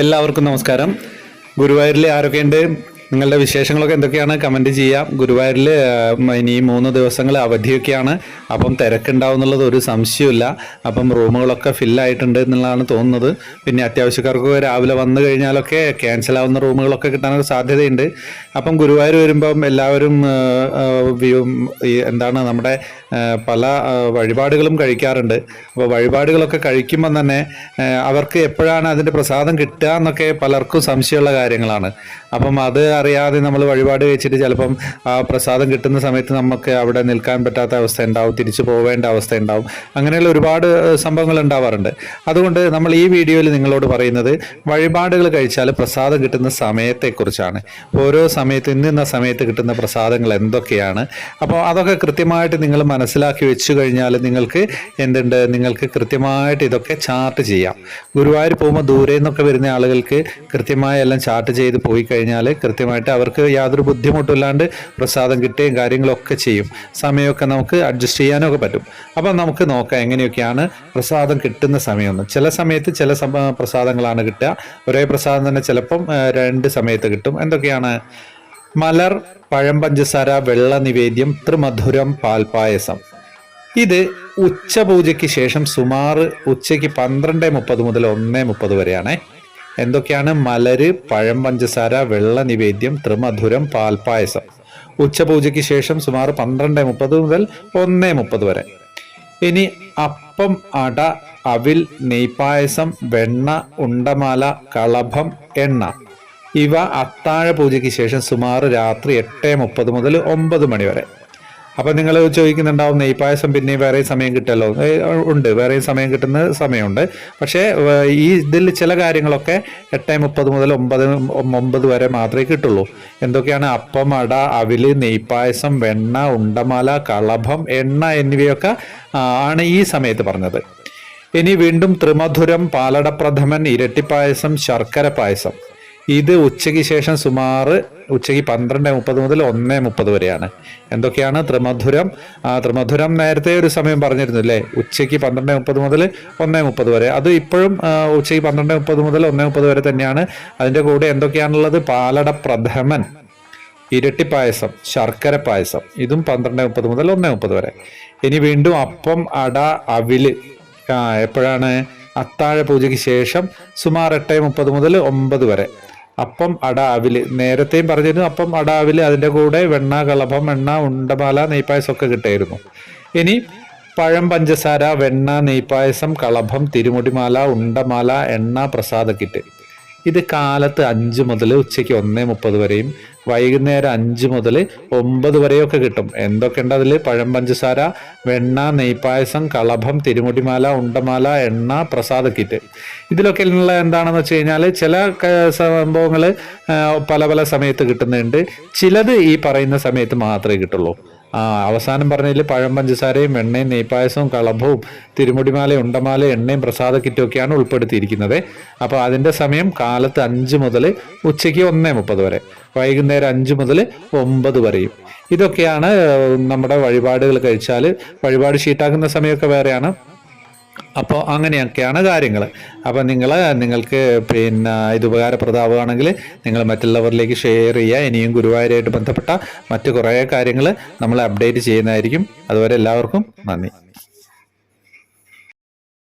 എല്ലാവർക്കും നമസ്കാരം. ഗുരുവായൂരിലെ ആരൊക്കെയുണ്ട്? നിങ്ങളുടെ വിശേഷങ്ങളൊക്കെ എന്തൊക്കെയാണ്? കമന്റ് ചെയ്യാം. ഗുരുവായൂരിൽ ഇനി മൂന്ന് ദിവസങ്ങൾ അവധിയൊക്കെയാണ്. അപ്പം തിരക്കുണ്ടാവും എന്നുള്ളത് ഒരു സംശയമില്ല അപ്പം റൂമുകളൊക്കെ ഫില്ലായിട്ടുണ്ട് എന്നുള്ളതാണ് തോന്നുന്നത്. പിന്നെ അത്യാവശ്യക്കാർക്ക് രാവിലെ വന്നു കഴിഞ്ഞാലൊക്കെ ക്യാൻസൽ ആവുന്ന റൂമുകളൊക്കെ കിട്ടാനൊക്കെ സാധ്യതയുണ്ട്. അപ്പം ഗുരുവായൂർ വരുമ്പം എല്ലാവരും എന്താണ് നമ്മുടെ പല വഴിപാടുകളും കഴിക്കാറുണ്ട്. അപ്പോൾ വഴിപാടുകളൊക്കെ കഴിക്കുമ്പം തന്നെ അവർക്ക് എപ്പോഴാണ് അതിന്റെ പ്രസാദം കിട്ടുക എന്നൊക്കെ പലർക്കും സംശയമുള്ള കാര്യങ്ങളാണ്. അപ്പം അത് അറിയാതെ നമ്മൾ വഴിപാട് കഴിച്ചിട്ട് ചിലപ്പം ആ പ്രസാദം കിട്ടുന്ന സമയത്ത് നമുക്ക് അവിടെ നിൽക്കാൻ പറ്റാത്ത അവസ്ഥ ഉണ്ടാവും തിരിച്ചു പോവേണ്ട അവസ്ഥ ഉണ്ടാവും. അങ്ങനെയുള്ള ഒരുപാട് സംഭവങ്ങൾ ഉണ്ടാവാറുണ്ട്. അതുകൊണ്ട് നമ്മൾ ഈ വീഡിയോയിൽ നിങ്ങളോട് പറയുന്നത് വഴിപാടുകൾ കഴിച്ചാൽ പ്രസാദം കിട്ടുന്ന സമയത്തെക്കുറിച്ചാണ്. ഓരോ സമയത്ത് ഇന്നിന്ന സമയത്ത് കിട്ടുന്ന പ്രസാദങ്ങൾ എന്തൊക്കെയാണ്? അപ്പോൾ അതൊക്കെ കൃത്യമായിട്ട് നിങ്ങൾ മനസ്സിലാക്കി വെച്ചു കഴിഞ്ഞാൽ നിങ്ങൾക്ക് എന്തുണ്ട്? നിങ്ങൾക്ക് കൃത്യമായിട്ട് ഇതൊക്കെ ചാർട്ട് ചെയ്യാം. ഗുരുവായൂർ പോകുമ്പോൾ ദൂരെ നിന്നൊക്കെ വരുന്ന ആളുകൾക്ക് കൃത്യമായി എല്ലാം ചാർട്ട് ചെയ്ത് പോയി കഴിഞ്ഞാൽ കൃത്യമായിട്ട് അവർക്ക് യാതൊരു ബുദ്ധിമുട്ടില്ലാണ്ട് പ്രസാദം കിട്ടുകയും കാര്യങ്ങളൊക്കെ ചെയ്യും. സമയമൊക്കെ നമുക്ക് അഡ്ജസ്റ്റ് ചെയ്യാനൊക്കെ പറ്റും. അപ്പം നമുക്ക് നോക്കാം എങ്ങനെയൊക്കെയാണ് പ്രസാദം കിട്ടുന്ന സമയമെന്ന്. ചില സമയത്ത് ചില പ്രസാദങ്ങളാണ് കിട്ടുക. ഒരേ പ്രസാദം തന്നെ ചിലപ്പം രണ്ട് സമയത്ത് കിട്ടും. എന്തൊക്കെയാണ്? മലർ പഴം പഞ്ചസാര വെള്ള നിവേദ്യം ത്രിമധുരം പാൽപായസം. ഇത് ഉച്ചപൂജയ്ക്ക് ശേഷം സുമാർ ഉച്ചയ്ക്ക് പന്ത്രണ്ട് മുപ്പത് മുതൽ ഒന്ന് മുപ്പത് വരെയാണ്. എന്തൊക്കെയാണ് മലര് പഴം പഞ്ചസാര വെള്ള നിവേദ്യം ത്രിമധുരം പാൽപായസം? ഉച്ചപൂജയ്ക്ക് ശേഷം സുമാർ പന്ത്രണ്ട് മുപ്പത് മുതൽ ഒന്ന് മുപ്പത് വരെ. ഇനി അപ്പം അട അവിൽ നെയ്പായസം വെണ്ണ ഉണ്ടമാല കളഭം എണ്ണ. ഇവ അത്താഴ പൂജയ്ക്ക് ശേഷം സുമാർ രാത്രി എട്ട് മുപ്പത് മുതൽ ഒമ്പത് മണി വരെ. അപ്പൊ നിങ്ങൾ ചോദിക്കുന്നുണ്ടാവും നെയ്പായസം പിന്നെ വേറെ സമയം കിട്ടല്ലോ. ഉണ്ട്. വേറെ സമയം കിട്ടുന്ന സമയമുണ്ട്. പക്ഷേ ഈ ഇതിൽ ചില കാര്യങ്ങളൊക്കെ എട്ട് മുപ്പത് മുതൽ ഒമ്പത് ഒമ്പത് വരെ മാത്രമേ കിട്ടുള്ളൂ. എന്തൊക്കെയാണ്? അപ്പം അട അവിൽ നെയ്പായസം വെണ്ണ ഉണ്ടമാല കളഭം എണ്ണ എന്നിവയൊക്കെ ആണ് ഈ സമയത്ത് പറഞ്ഞത്. ഇനി വീണ്ടും ത്രിമധുരം പാലടപ്രഥമൻ ഇരട്ടിപ്പായസം ശർക്കര പായസം ഇത് ഉച്ചയ്ക്ക് ശേഷം സുമാർ ഉച്ചയ്ക്ക് പന്ത്രണ്ട് മുപ്പത് മുതൽ ഒന്ന് മുപ്പത് വരെയാണ്. എന്തൊക്കെയാണ് ത്രിമധുരം? ത്രിമധുരം നേരത്തെ ഒരു സമയം പറഞ്ഞിരുന്നു അല്ലേ? ഉച്ചയ്ക്ക് പന്ത്രണ്ട് മുപ്പത് മുതൽ ഒന്ന് മുപ്പത് വരെ. അത് ഇപ്പോഴും ഉച്ചയ്ക്ക് പന്ത്രണ്ട് മുപ്പത് മുതൽ ഒന്ന് മുപ്പത് വരെ തന്നെയാണ്. അതിന്റെ കൂടെ എന്തൊക്കെയാണുള്ളത്? പാലട പ്രഥമൻ ഇരട്ടി പായസം ശർക്കര പായസം. ഇതും പന്ത്രണ്ട് മുപ്പത് മുതൽ ഒന്ന് മുപ്പത് വരെ. ഇനി വീണ്ടും അപ്പം അട അവിൽ. എപ്പോഴാണ്? അത്താഴ പൂജയ്ക്ക് ശേഷം സുമാർ എട്ട് മുപ്പത് മുതൽ ഒമ്പത് വരെ. അപ്പം അടാവിൽ നേരത്തെയും പറഞ്ഞിരുന്നു അപ്പം അടാവിൽ അതിന്റെ കൂടെ വെണ്ണ കളഭം എണ്ണ ഉണ്ടമാല നെയ്പ്പായസം ഒക്കെ കിട്ടായിരുന്നു. ഇനി പഴം പഞ്ചസാര വെണ്ണ നെയ്പ്പായസം കളഭം തിരുമുടിമാല ഉണ്ടമാല എണ്ണ പ്രസാദ കിറ്റ്. ഇത് കാലത്ത് അഞ്ച് മുതൽ ഉച്ചയ്ക്ക് ഒന്നേ മുപ്പത് വരെയും വൈകുന്നേരം അഞ്ച് മുതൽ ഒമ്പത് വരെയൊക്കെ കിട്ടും. എന്തൊക്കെ ഉണ്ട് അതിൽ പഴം പഞ്ചസാര വെണ്ണ നെയ്പായസം കളഭം തിരുമുടിമാല ഉണ്ടമാല എണ്ണ പ്രസാദ കിറ്റ്. ഇതിലൊക്കെ ഉള്ള എന്താണെന്ന് വെച്ച് കഴിഞ്ഞാൽ ചില സംഭവങ്ങൾ പല പല സമയത്ത് കിട്ടുന്നുണ്ട്. ചിലത് ഈ പറയുന്ന സമയത്ത് മാത്രമേ കിട്ടുള്ളൂ. അവസാനം പറഞ്ഞതിൽ പഴം പഞ്ചസാരയും എണ്ണയും നെയ്പ്പായസവും കളഭവും തിരുമുടിമാല ഉണ്ടമാല എണ്ണയും പ്രസാദ കിറ്റൊക്കെയാണ് ഉൾപ്പെടുത്തിയിരിക്കുന്നത്. അപ്പോൾ അതിന്റെ സമയം കാലത്ത് അഞ്ച് മുതൽ ഉച്ചയ്ക്ക് ഒന്നേ മുപ്പത് വരെ. വൈകുന്നേരം അഞ്ച് മുതൽ ഒമ്പത് വരെയും. ഇതൊക്കെയാണ് നമ്മുടെ വഴിപാടുകൾ കഴിച്ചാൽ വഴിപാട് ഷീട്ടാക്കുന്ന സമയമൊക്കെ വേറെയാണ്. അപ്പോൾ അങ്ങനെയൊക്കെയാണ് കാര്യങ്ങൾ അപ്പോൾ നിങ്ങൾ നിങ്ങൾക്ക് പിന്നെ ഇത് ഉപകാരപ്രദമാവുകയാണെങ്കിൽ നിങ്ങൾ മറ്റുള്ളവരിലേക്ക് ഷെയർ ചെയ്യുക. ഇനിയും ഗുരുവായൂരായിട്ട് ബന്ധപ്പെട്ട മറ്റു കുറേ കാര്യങ്ങൾ നമ്മൾ അപ്ഡേറ്റ് ചെയ്യുന്നതായിരിക്കും. അതുവരെ എല്ലാവർക്കും നന്ദി.